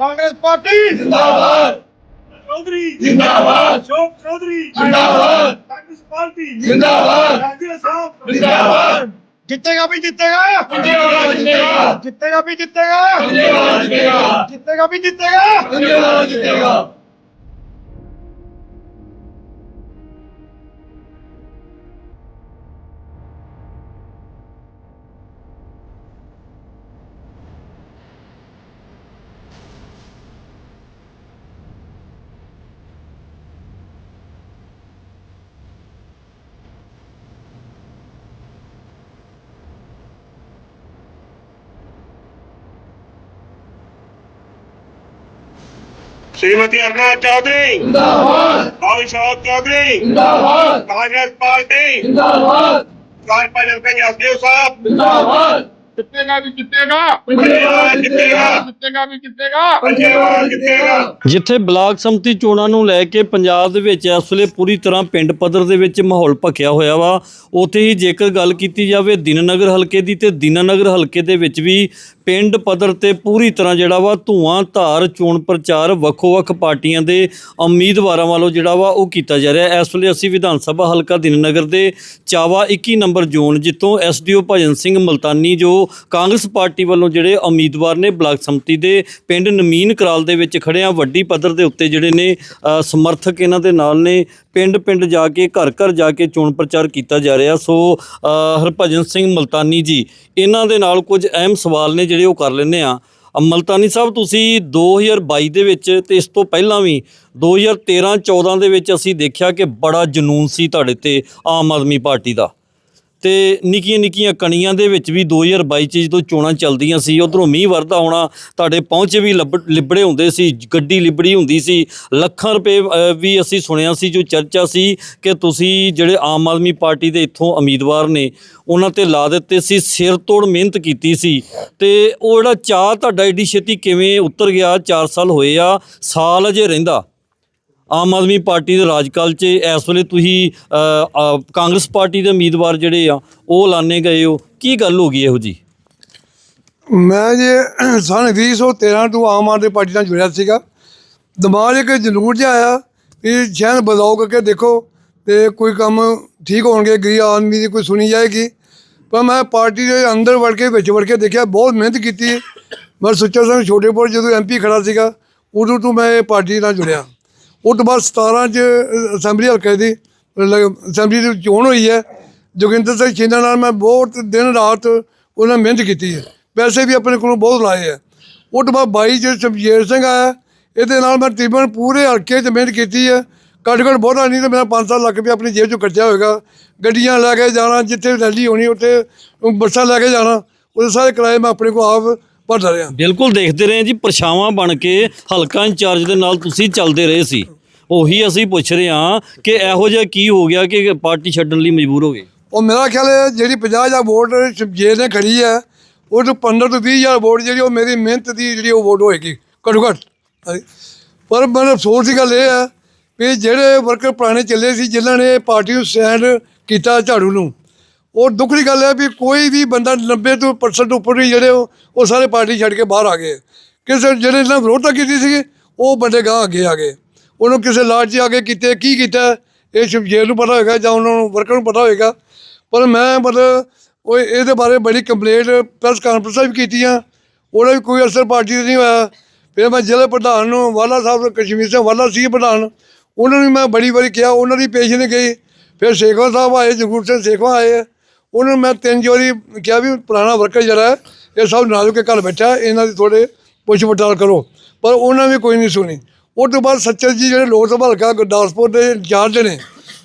Congress party ਜਿੰਦਾਬਾਦ। ਚੌਧਰੀ। ਜਿੰਦਾਬਾਦ। ਸ਼ੋਕ ਚੌਧਰੀ। ਜਿੰਦਾਬਾਦ। ਕਾਂਗਰਸ ਪਾਰਟੀ। ਜਿੰਦਾਬਾਦ। ਰਾਜੇ ਸਾਹਿਬ। ਜਿੰਦਾਬਾਦ। ਜਿੱਤੇਗਾ ਵੀ ਜਿੱਤੇਗਾ। ਜਿੰਦਾਬਾਦ ਜਿੰਦਾਬਾਦ। ਜਿੱਤੇਗਾ ਵੀ ਜਿੱਤੇਗਾ। ਜਿੰਦਾਬਾਦ। ਜਿੱਤੇਗਾ ਵੀ ਜਿੱਤੇਗਾ। ਜਿੰਦਾਬਾਦ ਜਿੰਦਾਬਾਦ। श्रीमती अरुणा चौधरी ਜਿੰਦਾਬਾਦ अभिषेक चौधरी ਜਿੰਦਾਬਾਦ कांग्रेस पार्टी ਜਿੰਦਾਬਾਦ राजपाल सिंह यादव साहब ਜਿੰਦਾਬਾਦ ਜਿੱਤੇਗਾ ਵੀ ਜਿੱਤੇਗਾ पंजाब जितेगा ਜਿੱਤੇਗਾ ਵੀ ਜਿੱਤੇਗਾ पंजाब जितेगा ਜਿੱਥੇ ਬਲਾਕ ਸੰਮਤੀ ਚੋਣਾਂ ਨੂੰ ਲੈ ਕੇ ਪੰਜਾਬ ਦੇ ਵਿੱਚ ਇਸ ਵੇਲੇ ਪੂਰੀ ਤਰ੍ਹਾਂ ਪਿੰਡ ਪੱਧਰ ਦੇ ਵਿੱਚ ਮਾਹੌਲ ਭਖਿਆ ਹੋਇਆ ਵਾ ਉੱਥੇ ਹੀ ਜੇਕਰ ਗੱਲ ਕੀਤੀ ਜਾਵੇ ਦਿਨਨਗਰ ਹਲਕੇ ਦੀ ਤੇ ਦਿਨਨਗਰ ਹਲਕੇ ਦੇ ਵਿੱਚ ਵੀ ਪਿੰਡ ਪੱਧਰ ਤੇ ਪੂਰੀ ਤਰ੍ਹਾਂ ਜਿਹੜਾ ਵਾ ਧੂਆਂ, ਧਾਰ, ਚੋਣ ਪ੍ਰਚਾਰ, ਵੱਖੋ-ਵੱਖ ਪਾਰਟੀਆਂ ਦੇ ਉਮੀਦਵਾਰਾਂ ਵੱਲੋਂ ਜਿਹੜਾ ਵਾ ਉਹ ਕੀਤਾ ਜਾ ਰਿਹਾ। ਇਸ ਵੇਲੇ ਅਸੀਂ ਵਿਧਾਨ ਸਭਾ ਹਲਕਾ ਦਿਨਨਗਰ ਦੇ ਚਾਵਾ 21 ਨੰਬਰ ਜ਼ੋਨ ਜਿੱਥੋਂ ਐਸਡੀਓ ਭਜਨ ਸਿੰਘ ਮਲਤਾਨੀ, ਜੋ ਕਾਂਗਰਸ ਪਾਰਟੀ ਵੱਲੋਂ ਜਿਹੜੇ ਉਮੀਦਵਾਰ ਨੇ ਬਲਾਕ ਸੰਮਤੀ ਦੇ ਪਿੰਡ ਨਮੀਨ ਕਰਾਲ ਦੇ ਵਿੱਚ ਖੜੇ ਆ, ਵੱਡੀ ਪੱਧਰ ਦੇ ਉੱਤੇ ਜਿਹੜੇ ਨੇ ਸਮਰਥਕ ਇਹਨਾਂ ਦੇ ਨਾਲ ਨੇ ਪਿੰਡ ਪਿੰਡ ਜਾ ਕੇ ਘਰ ਘਰ ਜਾ ਕੇ ਚੋਣ ਪ੍ਰਚਾਰ ਕੀਤਾ ਜਾ ਰਿਹਾ। ਸੋ ਹਰਭਜਨ ਸਿੰਘ ਮਲਤਾਨੀ ਜੀ, ਇਹਨਾਂ ਦੇ ਨਾਲ ਕੁਝ ਅਹਿਮ ਸਵਾਲ ਨੇ ਜਿਹੜੇ ਉਹ ਕਰ ਲੈਂਦੇ ਆ। ਅ, ਮਲਤਾਨੀ ਸਾਹਿਬ ਤੁਸੀਂ 2022 ਦੇ ਵਿੱਚ ਤੇ ਇਸ ਤੋਂ ਪਹਿਲਾਂ ਵੀ 2013 14 ਦੇ ਵਿੱਚ ਅਸੀਂ ਦੇਖਿਆ ਕਿ ਬੜਾ ਜਨੂਨ ਸੀ ਤੁਹਾਡੇ ਤੇ ਆਮ ਆਦਮੀ ਪਾਰਟੀ ਦਾ। ਤੇ ਨਿੱਕੀਆਂ ਨਿੱਕੀਆਂ ਕਣੀਆਂ ਦੇ ਵਿੱਚ ਵੀ 2022 ਚ ਜਦੋਂ ਚੋਣਾਂ ਚੱਲਦੀਆਂ ਸੀ, ਉਧਰੋਂ ਮੀਂਹ ਵਰਦਾ ਹੋਣਾ, ਤੁਹਾਡੇ ਪਹੁੰਚੇ ਵੀ ਲੱਭ- ਲਿਬੜੇ ਹੁੰਦੇ ਸੀ, ਗੱਡੀ ਲਿਬੜੀ ਹੁੰਦੀ ਸੀ। ਲੱਖਾਂ ਰੁਪਏ ਵੀ ਅਸੀਂ ਸੁਣਿਆ ਸੀ, ਜੋ ਚਰਚਾ ਸੀ ਕਿ ਤੁਸੀਂ ਜਿਹੜੇ ਆਮ ਆਦਮੀ ਪਾਰਟੀ ਦੇ ਇੱਥੋਂ ਉਮੀਦਵਾਰ ਨੇ, ਉਹਨਾਂ ਤੇ ਲਾ ਦਿੱਤੇ ਸੀ, ਸਿਰ ਤੋੜ ਮਿਹਨਤ ਕੀਤੀ ਸੀ। ਤੇ ਉਹ ਜਿਹੜਾ ਚਾਹ ਤੁਹਾਡਾ ਏਡੀ ਛੇਤੀ ਕਿਵੇਂ ਉਤਰ ਗਿਆ 4 ਸਾਲ ਹੋਏ ਆ, ਸਾਲ ਅਜੇ ਰਹਿੰਦਾ? ਆਮ ਆਦਮੀ ਪਾਰਟੀ ਦੇ ਰਾਜਕਾਲ 'ਚ ਇਸ ਵੇਲੇ ਤੁਸੀਂ ਕਾਂਗਰਸ ਪਾਰਟੀ ਦੇ ਉਮੀਦਵਾਰ ਜਿਹੜੇ ਆ, ਉਹ ਲਾਣੇ ਗਏ ਹੋ। ਕੀ ਗੱਲ ਹੋ ਗਈ ਇਹੋ ਜੀ ਮੈਂ ਜੇ ਸਨ 2013 ਤੋਂ ਆਮ ਆਦਮੀ ਪਾਰਟੀ ਨਾਲ ਜੁੜਿਆ ਸੀਗਾ, ਦਿਮਾਗ ਇੱਕ ਜਨੂਨ ਜਿਹਾ ਆਇਆ ਵੀ ਸ਼ਾਇਦ ਬਦਲਾਓ ਕਰਕੇ ਦੇਖੋ ਤੇ ਕੋਈ ਕੰਮ ਠੀਕ ਹੋਣਗੇ, ਗਰੀਬ ਆਦਮੀ ਦੀ ਕੋਈ ਸੁਣੀ ਜਾਏਗੀ। ਪਰ ਮੈਂ ਪਾਰਟੀ ਦੇ ਅੰਦਰ ਵੜ ਕੇ, ਵਿੱਚ ਵੜ ਕੇ ਦੇਖਿਆ, ਬਹੁਤ ਮਿਹਨਤ ਕੀਤੀ। ਮੈਂ ਸੁੱਚਾ ਸਿੰਘ ਛੋਟੇਪੁਰ ਜਦੋਂ ਐਮਪੀ ਖੜਾ ਸੀਗਾ, ਉਦੋਂ ਤੋਂ ਮੈਂ ਇਹ ਪਾਰਟੀ ਨਾਲ ਜੁੜਿਆ। ਉਹ ਤੋਂ ਬਾਅਦ 17 ਚ ਅਸੈਂਬਲੀ ਹਲਕੇ ਦੀ ਅਸੈਂਬਲੀ ਦੀ ਚੋਣ ਹੋਈ ਹੈ। ਜੋਗਿੰਦਰ ਸਿੰਘ ਛਿੰਦਾ ਨਾਲ ਮੈਂ ਬਹੁਤ ਦਿਨ ਰਾਤ ਉਹਨਾਂ ਮਿਹਨਤ ਕੀਤੀ ਹੈ। ਪੈਸੇ ਵੀ ਆਪਣੇ ਕੋਲੋਂ ਬਹੁਤ ਲਾਏ ਹੈ। ਉਹ ਤੋਂ ਬਾਅਦ 22 ਚ ਸ਼ਮਸ਼ੇਰ ਸਿੰਘ ਆਇਆ। ਇਹਦੇ ਨਾਲ ਮੈਂ ਤਕਰੀਬਨ ਪੂਰੇ ਹਲਕੇ 'ਚ ਮਿਹਨਤ ਕੀਤੀ ਹੈ। ਘੱਟ ਘੱਟ ਬਹੁਤਾ ਨਹੀਂ ਤਾਂ ਮੇਰਾ 5-7 ਲੱਖ ਰੁਪਏ ਆਪਣੀ ਜੇਬ 'ਚੋਂ ਖਰਚਿਆ ਹੋਏਗਾ। ਗੱਡੀਆਂ ਲੈ ਕੇ ਜਾਣਾ, ਜਿੱਥੇ ਰੈਲੀ ਹੋਣੀ, ਉੱਥੇ ਬੱਸਾਂ ਲੈ ਕੇ ਜਾਣਾ, ਉਹਦੇ ਸਾਰੇ ਕਿਰਾਏ ਮੈਂ ਆਪਣੇ ਕੋਲ ਆਪ ਭਰਦਾ ਰਿਹਾ। ਬਿਲਕੁਲ ਦੇਖਦੇ ਰਹੇ ਜੀ ਪਰਛਾਵਾਂ ਬਣ ਕੇ ਹਲਕਾ ਇੰਚਾਰਜ ਦੇ ਨਾਲ ਤੁਸੀਂ ਚੱਲਦੇ ਰਹੇ ਸੀ। ਉਹੀ ਅਸੀਂ ਪੁੱਛ ਰਹੇ ਹਾਂ ਕਿ ਇਹੋ ਜਿਹਾ ਕੀ ਹੋ ਗਿਆ ਕਿ ਪਾਰਟੀ ਛੱਡਣ ਲਈ ਮਜਬੂਰ ਹੋ ਗਏ? ਉਹ ਮੇਰਾ ਖਿਆਲ ਹੈ ਜਿਹੜੀ 50000 ਵੋਟ ਸ਼ਮਸ਼ੇਰ ਨੇ ਖੜੀ ਹੈ ਉਹ ਤੋਂ 15 ਤੋਂ 20000 ਵੋਟ ਜਿਹੜੀ ਉਹ ਮੇਰੀ ਮਿਹਨਤ ਦੀ ਜਿਹੜੀ ਉਹ ਵੋਟ ਹੋਏਗੀ ਘੱਟੋ ਘੱਟ। ਪਰ ਮਨ ਅਫਸੋਸ ਦੀ ਗੱਲ ਇਹ ਹੈ ਵੀ ਜਿਹੜੇ ਵਰਕਰ ਪੁਰਾਣੇ ਚੱਲੇ ਸੀ ਜਿਨ੍ਹਾਂ ਨੇ ਪਾਰਟੀ ਨੂੰ ਸਟੈਂਡ ਕੀਤਾ ਝਾੜੂ ਨੂੰ ਉਹ ਦੁੱਖ ਦੀ ਗੱਲ ਹੈ ਵੀ ਕੋਈ ਵੀ ਬੰਦਾ 90 ਤੋਂ ਪਰਸੈਂਟ ਉੱਪਰ ਹੀ ਜਿਹੜੇ ਉਹ ਸਾਰੇ ਪਾਰਟੀ ਛੱਡ ਕੇ ਬਾਹਰ ਆ ਗਏ। ਕਿਸੇ ਜਿਹੜੇ ਇਹਨਾਂ ਵਿਰੋਧਤਾ ਕੀਤੀ ਸੀਗੀ, ਉਹ ਬੰਦੇ ਗਾਂ ਅੱਗੇ ਆ ਗਏ। ਉਹਨੂੰ ਕਿਸੇ ਲਾਟ 'ਚ ਆ ਕੇ ਕੀਤੇ, ਕੀ ਕੀਤਾ? ਇਹ ਸ਼ਮਸ਼ੇਰ ਨੂੰ ਪਤਾ ਹੋਏਗਾ ਜਾਂ ਉਹਨਾਂ ਨੂੰ ਵਰਕਰ ਨੂੰ ਪਤਾ ਹੋਏਗਾ। ਪਰ ਮੈਂ ਮਤਲਬ ਉਹ ਇਹਦੇ ਬਾਰੇ ਬੜੀ ਕੰਪਲੇਂਟ ਪ੍ਰੈਸ ਕਾਨਫਰੰਸਾਂ ਵੀ ਕੀਤੀਆਂ। ਉਹਦਾ ਵੀ ਕੋਈ ਅਸਰ ਪਾਰਟੀ ਤੇ ਨਹੀਂ ਹੋਇਆ। ਫਿਰ ਮੈਂ ਜ਼ਿਲ੍ਹੇ ਪ੍ਰਧਾਨ ਨੂੰ, ਵਾਲਾ ਸਾਹਿਬ ਕਸ਼ਮੀਰ ਸਿੰਘ ਵਾਲਾ ਸੀ ਪ੍ਰਧਾਨ, ਉਹਨਾਂ ਨੂੰ ਮੈਂ ਬੜੀ ਵਾਰੀ ਕਿਹਾ। ਉਹਨਾਂ ਦੀ ਪੇਸ਼ ਨਹੀਂ ਗਈ। ਫਿਰ ਸੇਖਵਾ ਸਾਹਿਬ ਆਏ ਜਗੂਰ ਸਿੰਘ ਸੇਖਵਾ ਆਏ। ਉਹਨਾਂ ਨੂੰ ਮੈਂ ਤਿੰਨ ਵਾਰੀ ਕਿਹਾ ਵੀ ਪੁਰਾਣਾ ਵਰਕਰ ਜਿਹੜਾ ਹੈ, ਇਹ ਸਭ ਨਾਲ ਕੇ ਘਰ ਬੈਠਾ ਇਹਨਾਂ ਦੀ ਥੋੜੇ ਪੁੱਛ ਪੜਤਾਲ ਕਰੋ। ਪਰ ਉਹਨਾਂ ਵੀ ਕੋਈ ਨਹੀਂ ਸੁਣੀ। ਉਹ ਤੋਂ ਬਾਅਦ ਸੱਚਰ ਜੀ ਜਿਹੜੇ ਲੋਕ ਸਭਾ ਹਲਕਾ ਗੁਰਦਾਸਪੁਰ ਦੇ ਇੰਚਾਰਜ ਨੇ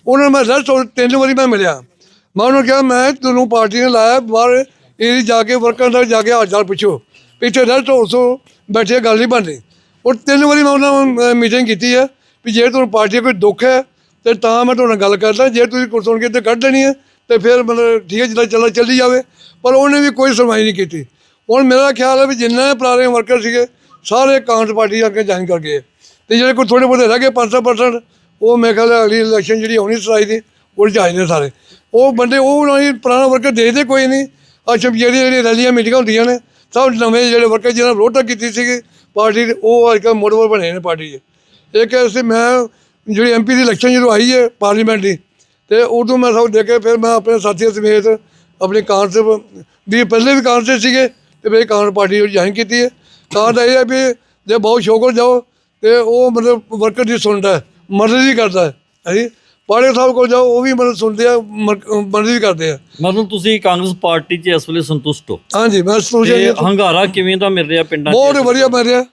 ਉਹਨਾਂ ਨੂੰ ਮੈਂ ਰੈਸਟ ਤਿੰਨ ਵਾਰੀ ਮੈਂ ਮਿਲਿਆ। ਮੈਂ ਉਹਨੂੰ ਕਿਹਾ, ਮੈਂ ਤੁਹਾਨੂੰ ਪਾਰਟੀ ਨੇ ਲਾਇਆ, ਬਾਹਰ ਇਹ ਜਾ ਕੇ ਵਰਕਰਾਂ ਨਾਲ ਜਾ ਕੇ ਹਾਲ ਚਾਲ ਪੁੱਛੋ ਪਿੱਛੇ ਰੈਸਟ ਹਾਊਸ ਬੈਠੇ ਗੱਲ ਨਹੀਂ ਬਣਦੀ। ਉਹ ਤਿੰਨ ਵਾਰੀ ਮੈਂ ਉਹਨਾਂ ਨਾਲ ਮੀਟਿੰਗ ਕੀਤੀ ਹੈ ਵੀ ਜੇ ਤੁਹਾਨੂੰ ਪਾਰਟੀ ਦਾ ਕੋਈ ਦੁੱਖ ਹੈ, ਤੇ ਤਾਂ ਮੈਂ ਤੁਹਾਡੇ ਨਾਲ ਗੱਲ ਕਰਦਾ। ਜੇ ਤੁਸੀਂ ਕੁਝ ਸੁਣ ਕੇ ਤੇ ਕੱਢ ਲੈਣੀ ਹੈ ਤੇ ਫਿਰ ਮਤਲਬ ਠੀਕ ਹੈ, ਜਿੱਦਾਂ ਚੱਲ ਚੱਲੀ ਜਾਵੇ। ਪਰ ਉਹਨੇ ਵੀ ਕੋਈ ਸੁਣਵਾਈ ਨਹੀਂ ਕੀਤੀ। ਹੁਣ ਮੇਰਾ ਖਿਆਲ ਹੈ ਵੀ ਜਿੰਨੇ ਪੁਰਾਣੇ ਵਰਕਰ ਸੀਗੇ, ਸਾਰੇ ਕਾਂਗਰਸ ਪਾਰਟੀ ਅੱਗੇ ਜੁਆਇਨ ਕਰ ਗਏ। ਤੇ ਜਿਹੜੇ ਕੋਈ ਥੋੜੇ ਬਹੁਤੇ ਰਹਿ ਗਏ 5-7% ਉਹ ਮੇਰੇ ਖਿਆਲ ਅਗਲੀ ਇਲੈਕਸ਼ਨ ਜਿਹੜੀ ਹੋਣੀ ਸਰਾਈ ਦੀ, ਉਹ 'ਚ ਆਏ ਨੇ ਸਾਰੇ। ਉਹ ਬੰਦੇ, ਉਹ ਉਹਨਾਂ ਦੀ ਪੁਰਾਣਾ ਵਰਕਰ ਦੇਖਦੇ ਕੋਈ ਨਹੀਂ। ਅੱਛਾ ਜਿਹੜੀ ਜਿਹੜੀ ਰੈਲੀਆਂ, ਮੀਟਿੰਗਾਂ ਹੁੰਦੀਆਂ ਨੇ, ਸਭ ਨਵੇਂ ਜਿਹੜੇ ਵਰਕਰ ਜਿਹਨਾਂ ਨੇ ਵਿਰੋਧਤਾ ਕੀਤੀ ਸੀਗੀ, ਪਾਰਟੀ ਦੇ, ਉਹ ਅੱਜ ਕੱਲ੍ਹ ਮੋਡਲ ਬਣੇ ਨੇ ਪਾਰਟੀ 'ਚ ਇਹ ਇੱਕ ਐਸੇ ਮੈਂ ਜਿਹੜੀ ਐਮਪੀ ਦੀ ਇਲੈਕਸ਼ਨ ਜਦੋਂ ਆਈ ਹੈ ਪਾਰਲੀਮੈਂਟ ਦੀ ਤੇ ਉਦੋਂ ਮੈਂ ਸਭ ਦੇਖ ਕੇ ਫਿਰ ਮੈਂ ਆਪਣੇ ਸਾਥੀਆਂ ਸਮੇਤ ਆਪਣੀ ਕਾਂਗਰਸ ਵੀ ਪਹਿਲੇ ਵੀ ਕਾਂਗਰਸ ਸੀਗੇ ਤੇ ਫਿਰ ਕਾਂਗਰਸ ਪਾਰਟੀ ਵਿੱਚ ਜੁਆਇਨ ਕੀਤੀ ਹੈ। ਕਾਰਨ ਇਹ ਹੈ ਵੀ ਜੇ ਬਹੁਤ ਸ਼ੌਕ ਹੋ ਜਾਓ ਤੇ ਉਹ ਮਤਲਬ ਵਰਕਰ ਦੀ ਸੁਣਦਾ ਹੈ ਮਦਦ ਵੀ ਕਰਦਾ ਹੈ ਹਾਂਜੀ ਪਾੜੇ ਸਾਹਿਬ ਕੋਲ ਜਾਓ ਉਹ ਵੀ ਮਦਦ ਸੁਣਦੇ ਆ ਮਰ- ਮਦਦ ਵੀ ਕਰਦੇ ਆ। ਮਤਲਬ ਤੁਸੀਂ ਕਾਂਗਰਸ ਪਾਰਟੀ 'ਚ ਇਸ ਵੇਲੇ ਸੰਤੁਸ਼ਟ ਹੋ? ਹਾਂਜੀ ਮੈਂ ਤੇ ਸੋਚਿਆ ਹੰਗਾਰਾ ਕਿਵੇਂ ਦਾ ਮਿਲ ਰਿਹਾ ਪਿੰਡਾਂ 'ਚ? ਬਹੁਤ ਵਧੀਆ ਮਿਲ ਰਿਹਾ।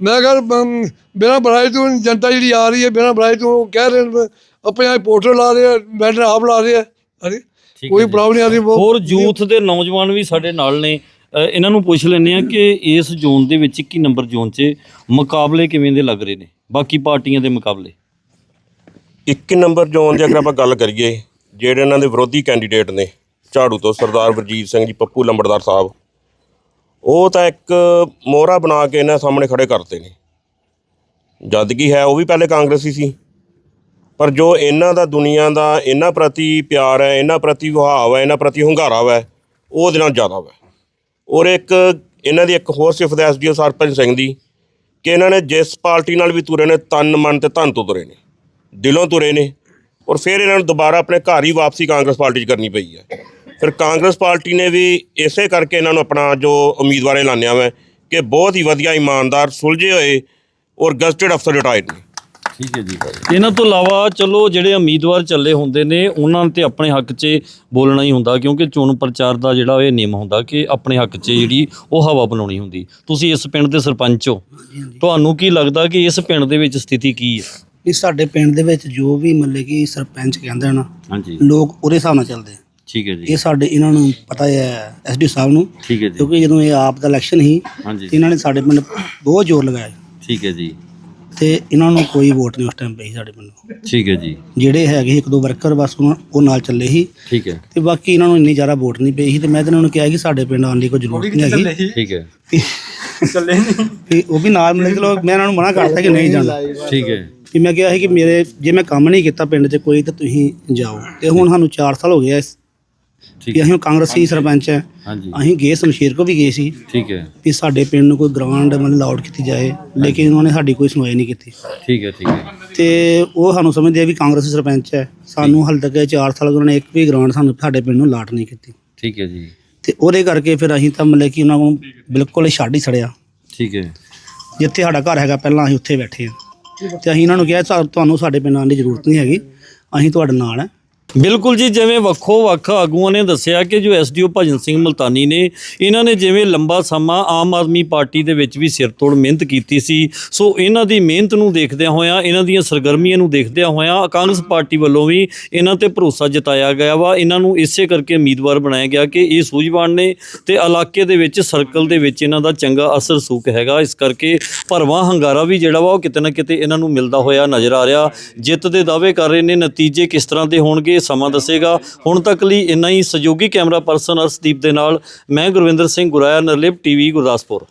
ਮੈਂ ਕਿਹਾ ਬਿਨਾਂ ਬੜਾਈ ਤੋਂ ਜਨਤਾ ਜਿਹੜੀ ਆ ਰਹੀ ਹੈ ਬਿਨਾਂ ਬੜਾਈ ਤੋਂ ਕਹਿ ਰਹੇ ਨੇ ਆਪਣੇ ਆਪ ਪੋਸਟਰ ਲਾ ਰਹੇ ਆ ਬੈਨਰ ਆਪ ਲਾ ਰਹੇ। ਆ ਹਾਂਜੀ ਠੀਕ ਕੋਈ ਹੈ ਜੀ। ਪ੍ਰੋਬਲਮ ਨਹੀਂ ਆ ਰਹੀ ਬਹੁਤ ਹੋਰ ਯੂਥ ਦੇ ਨੌਜਵਾਨ ਵੀ ਸਾਡੇ ਨਾਲ ਨੇ। ਅ, ਇਹਨਾਂ ਨੂੰ ਪੁੱਛ ਲੈਂਦੇ ਆ ਕਿ ਇਸ ਜ਼ੋਨ ਦੇ ਵਿੱਚ 21 ਨੰਬਰ ਜ਼ੋਨ 'ਚ ਮੁਕਾਬਲੇ ਕਿਵੇਂ ਦੇ ਲੱਗ ਰਹੇ ਨੇ? ਬਾਕੀ ਪਾਰਟੀਆਂ ਦੇ ਮੁਕਾਬਲੇ। 21 ਨੰਬਰ ਜ਼ੋਨ ਦੀ ਅਗਰ ਆਪਾਂ ਗੱਲ ਕਰੀਏ ਜਿਹੜੇ ਇਹਨਾਂ ਦੇ ਵਿਰੋਧੀ ਕੈਂਡੀਡੇਟ ਨੇ ਝਾੜੂ ਤੋਂ ਸਰਦਾਰ ਵਰਜੀਤ ਸਿੰਘ ਜੀ ਪੱਪੂ ਲੰਬੜਦਾਰ ਸਾਹਿਬ ਉਹ ਤਾਂ ਇੱਕ ਮੋਹਰਾ ਬਣਾ ਕੇ ਇਹਨਾਂ ਸਾਹਮਣੇ ਖੜੇ ਕਰਤੇ ਨੇ। ਜਦ ਕਿ ਹੈ ਉਹ ਵੀ ਪਹਿਲੇ ਕਾਂਗਰਸੀ ਸੀ। ਪਰ ਜੋ ਇਹਨਾਂ ਦਾ ਦੁਨੀਆ ਦਾ ਇਹਨਾਂ ਪ੍ਰਤੀ ਪਿਆਰ ਹੈ, ਇਹਨਾਂ ਪ੍ਰਤੀ ਵਹਾਵ ਹੈ, ਇਹਨਾਂ ਪ੍ਰਤੀ ਹੁੰਗਾਰਾ ਹੈ ਉਹਦੇ ਨਾਲ ਜ਼ਿਆਦਾ ਹੈ। ਔਰ ਇੱਕ ਇਹਨਾਂ ਦੀ ਇੱਕ ਹੋਰ ਸਿਫਤ ਐਸਡੀਓ ਸਰਪੰਚ ਸਿੰਘ ਦੀ ਕਿ ਇਹਨਾਂ ਨੇ ਜਿਸ ਪਾਰਟੀ ਨਾਲ ਵੀ ਤੁਰੇ ਨੇ, ਤਨ, ਮਨ ਤੇ ਧਨ ਤੋਂ ਤੁਰੇ ਨੇ, ਦਿਲੋਂ ਤੁਰੇ ਨੇ, ਔਰ ਫਿਰ ਇਹਨਾਂ ਨੂੰ ਦੁਬਾਰਾ ਆਪਣੇ ਘਰ ਹੀ ਵਾਪਸੀ ਕਾਂਗਰਸ ਪਾਰਟੀ 'ਚ ਕਰਨੀ ਪਈ ਹੈ। ਫਿਰ ਕਾਂਗਰਸ ਪਾਰਟੀ ਨੇ ਵੀ ਇਸੇ ਕਰਕੇ ਇਹਨਾਂ ਨੂੰ ਆਪਣਾ ਜੋ ਉਮੀਦਵਾਰ ਐਲਾਨਿਆ ਵਾ ਕਿ ਬਹੁਤ ਹੀ ਵਧੀਆ ਇਮਾਨਦਾਰ, ਸੁਲਝੇ ਹੋਏ ਔਰ ਗਜ਼ਟਡ ਅਫਸਰ ਰਿਟਾਇਰਡ ਨੇ। ਠੀਕ ਹੈ ਜੀ ਇਹਨਾਂ ਤੋਂ ਇਲਾਵਾ ਚਲੋ ਜਿਹੜੇ ਉਮੀਦਵਾਰ ਚੱਲੇ ਹੁੰਦੇ ਨੇ ਉਹਨਾਂ ਤੇ ਆਪਣੇ ਹੱਕ 'ਚ ਬੋਲਣਾ ਹੀ ਹੁੰਦਾ ਕਿਉਂਕਿ ਚੋਣ ਪ੍ਰਚਾਰ ਦਾ ਜਿਹੜਾ ਇਹ ਨਿਯਮ ਹੁੰਦਾ ਕਿ ਆਪਣੇ ਹੱਕ 'ਚ ਜਿਹੜੀ ਉਹ ਹਵਾ ਬਣਾਉਣੀ ਹੁੰਦੀ। ਤੁਸੀਂ ਇਸ ਪਿੰਡ ਦੇ ਸਰਪੰਚ ਹੋ। ਤੁਹਾਨੂੰ ਕੀ ਲੱਗਦਾ ਕਿ ਇਸ ਪਿੰਡ ਦੇ ਵਿੱਚ ਸਥਿਤੀ ਕੀ ਹੈ? ਵੀ ਸਾਡੇ ਪਿੰਡ ਦੇ ਵਿੱਚ ਜੋ ਵੀ ਮਤਲਬ ਕਿ ਸਰਪੰਚ ਕਹਿੰਦੇ ਨਾ ਹਾਂਜੀ। ਲੋਕ ਉਹਦੇ ਹਿਸਾਬ ਨਾਲ ਚੱਲਦੇ ਆ। ਠੀਕ ਹੈ ਜੀ। ਇਹ ਸਾਡੇ ਇਹਨਾਂ ਨੂੰ ਪਤਾ ਹੈ ਐਸਡੀ ਸਾਹਿਬ ਨੂੰ। ਠੀਕ ਹੈ ਜੀ। ਕਿਉਂਕਿ ਜਦੋਂ ਇਹ ਆਪ ਦਾ ਇਲੈਕਸ਼ਨ ਸੀ ਹਾਂਜੀ। ਤੇ ਇਹਨਾਂ ਨੇ ਸਾਡੇ ਪਿੰਡ ਬਹੁਤ ਜ਼ੋਰ ਲਗਾਇਆ। ਠੀਕ ਹੈ ਜੀ। ਤੇ ਇਹਨਾਂ ਨੂੰ ਕੋਈ ਵੋਟ ਨਹੀਂ ਉਸ ਟਾਈਮ ਪਈ ਸਾਡੇ ਪਿੰਡ ਨੂੰ। ਠੀਕ ਹੈ ਜੀ। ਜਿਹੜੇ ਹੈਗੇ ਸੀ ਇੱਕ ਦੋ ਵਰਕਰ ਬਸ ਉਹਨਾਂ- ਉਹ ਨਾਲ ਚੱਲੇ ਸੀ। ਠੀਕ ਹੈ। ਤੇ ਬਾਕੀ ਇਹਨਾਂ ਨੂੰ ਇੰਨੀ ਜ਼ਿਆਦਾ ਵੋਟ ਨਹੀਂ ਪਈ ਸੀ ਤੇ ਮੈਂ ਤਾਂ ਇਹਨਾਂ ਨੂੰ ਕਿਹਾ ਕਿ ਸਾਡੇ ਪਿੰਡ ਆਉਣ ਦੀ ਕੋਈ ਜ਼ਰੂਰਤ ਨਹੀਂ ਹੈਗੀ। ਠੀਕ ਹੈ। ਚੱਲੇ ਨਹੀਂ। ਉਹ ਵੀ ਨਾਲ ਮਿਲੇ ਚਲੋ ਮੈਂ ਇਹਨਾਂ ਨੂੰ ਮਨਾ ਕਰਤਾ ਕਿ ਨਹੀਂ ਜਾਣਾ। ਠੀਕ ਹੈ। ਕਿ ਮੈਂ ਕਿਹਾ ਸੀ ਕਿ ਮੇਰੇ ਜੇ ਮੈਂ ਕੰਮ ਨਹੀਂ ਕੀਤਾ ਪਿੰਡ 'ਚ ਕੋਈ ਤਾਂ ਤੁਸੀਂ ਜਾਓ। ਤੇ ਹੁਣ ਸਾਨੂੰ 4 ਸਾਲ ਹੋ ਗਏ ਆ ਕਿ ਅਸੀਂ ਕਾਂਗਰਸੀ ਸਰਪੰਚ ਹੈ। ਹਾਂਜੀ। ਅਸੀਂ ਗਏ ਸ਼ਮਸ਼ੀਰ ਕੋ ਵੀ ਗਏ ਸੀ। ਠੀਕ ਹੈ। ਵੀ ਸਾਡੇ ਪਿੰਡ ਨੂੰ ਕੋਈ ਗ੍ਰਾਂਡ ਮਤਲਬ ਲਾਉਡ ਕੀਤੀ ਜਾਏ ਲੇਕਿਨ ਉਹਨਾਂ ਨੇ ਸਾਡੀ ਕੋਈ ਸੁਣਵਾਈ ਨਹੀਂ ਕੀਤੀ। ਠੀਕ ਹੈ ਠੀਕ ਹੈ। ਤੇ ਉਹ ਸਾਨੂੰ ਸਮਝਦੇ ਆ ਵੀ ਕਾਂਗਰਸੀ ਸਰਪੰਚ ਹੈ। ਸਾਨੂੰ ਹਾਲੇ ਤੱਕ 4 ਸਾਲ ਉਹਨਾਂ ਨੇ ਇੱਕ ਵੀ ਗ੍ਰਾਂਡ ਸਾਨੂੰ ਸਾਡੇ ਪਿੰਡ ਨੂੰ ਲਾਟ ਨਹੀਂ ਕੀਤੀ। ਠੀਕ ਹੈ ਜੀ। ਤੇ ਉਹਦੇ ਕਰਕੇ ਫਿਰ ਅਸੀਂ ਤਾਂ ਮਤਲਬ ਕਿ ਉਹਨਾਂ ਨੂੰ ਬਿਲਕੁਲ ਛੱਡ ਹੀ ਛੜਿਆ ਠੀਕ ਹੈ। ਜਿੱਥੇ ਸਾਡਾ ਘਰ ਹੈਗਾ ਪਹਿਲਾਂ ਅਸੀਂ ਉੱਥੇ ਬੈਠੇ ਹਾਂ। ਤੇ ਅਸੀਂ ਇਹਨਾਂ ਨੂੰ ਕਿਹਾ ਤੁਹਾਨੂੰ ਸਾਡੇ ਪਿੰਡ ਆਉਣ ਦੀ ਜ਼ਰੂਰਤ ਨਹੀਂ ਹੈਗੀ। ਅਸੀਂ ਤੁਹਾਡੇ ਨਾਲ ਹੈ। ਬਿਲਕੁਲ ਜੀ, ਜਿਵੇਂ ਵੱਖੋ ਵੱਖ ਆਗੂਆਂ ਨੇ ਦੱਸਿਆ ਕਿ ਜੋ ਐਸਡੀਓ ਭਜਨ ਸਿੰਘ ਮਲਤਾਨੀ ਨੇ, ਇਹਨਾਂ ਨੇ ਜਿਵੇਂ ਲੰਬਾ ਸਮਾਂ ਆਮ ਆਦਮੀ ਪਾਰਟੀ ਦੇ ਵਿੱਚ ਵੀ ਸਿਰਤੋੜ ਮਿਹਨਤ ਕੀਤੀ ਸੀ, ਸੋ ਇਹਨਾਂ ਦੀ ਮਿਹਨਤ ਨੂੰ ਦੇਖਦਿਆਂ ਹੋਇਆਂ, ਇਹਨਾਂ ਦੀਆਂ ਸਰਗਰਮੀਆਂ ਨੂੰ ਦੇਖਦਿਆਂ ਹੋਇਆਂ ਕਾਂਗਰਸ ਪਾਰਟੀ ਵੱਲੋਂ ਵੀ ਇਹਨਾਂ ਤੇ ਭਰੋਸਾ ਜਤਾਇਆ ਗਿਆ ਵਾ। ਇਹਨਾਂ ਨੂੰ ਇਸੇ ਕਰਕੇ ਉਮੀਦਵਾਰ ਬਣਾਇਆ ਗਿਆ ਕਿ ਇਹ ਸੂਝਵਾਨ ਨੇ ਤੇ ਇਲਾਕੇ ਦੇ ਵਿੱਚ, ਸਰਕਲ ਦੇ ਵਿੱਚ ਇਹਨਾਂ ਦਾ ਚੰਗਾ ਅਸਰ ਸੂਕ ਹੈਗਾ। ਇਸ ਕਰਕੇ ਭਰਵਾਂ ਹੰਗਾਰਾ ਵੀ ਜਿਹੜਾ ਵਾ ਉਹ ਕਿਤੇ ਨਾ ਕਿਤੇ ਇਹਨਾਂ ਨੂੰ ਮਿਲਦਾ ਹੋਇਆ ਨਜ਼ਰ ਆ ਰਿਹਾ। ਜਿੱਤ ਦੇ ਦਾਅਵੇ ਕਰ ਰਹੇ ਨੇ, ਨਤੀਜੇ ਕਿਸ ਤਰ੍ਹਾਂ ਦੇ ਹੋਣਗੇ ਇਹ ਸਮਾਂ ਦੱਸੇਗਾ। ਹੁਣ ਤੱਕ ਲਈ ਇੰਨਾ ਹੀ। ਸਹਿਯੋਗੀ ਕੈਮਰਾ ਪਰਸਨ ਅਰਸ਼ਦੀਪ ਦੇ ਨਾਲ, ਮੈਂ ਗੁਰਵਿੰਦਰ ਸਿੰਘ ਗੁਰਾਇਆ ਨਰਲਿਪ ਟੀਵੀ, ਗੁਰਦਾਸਪੁਰ।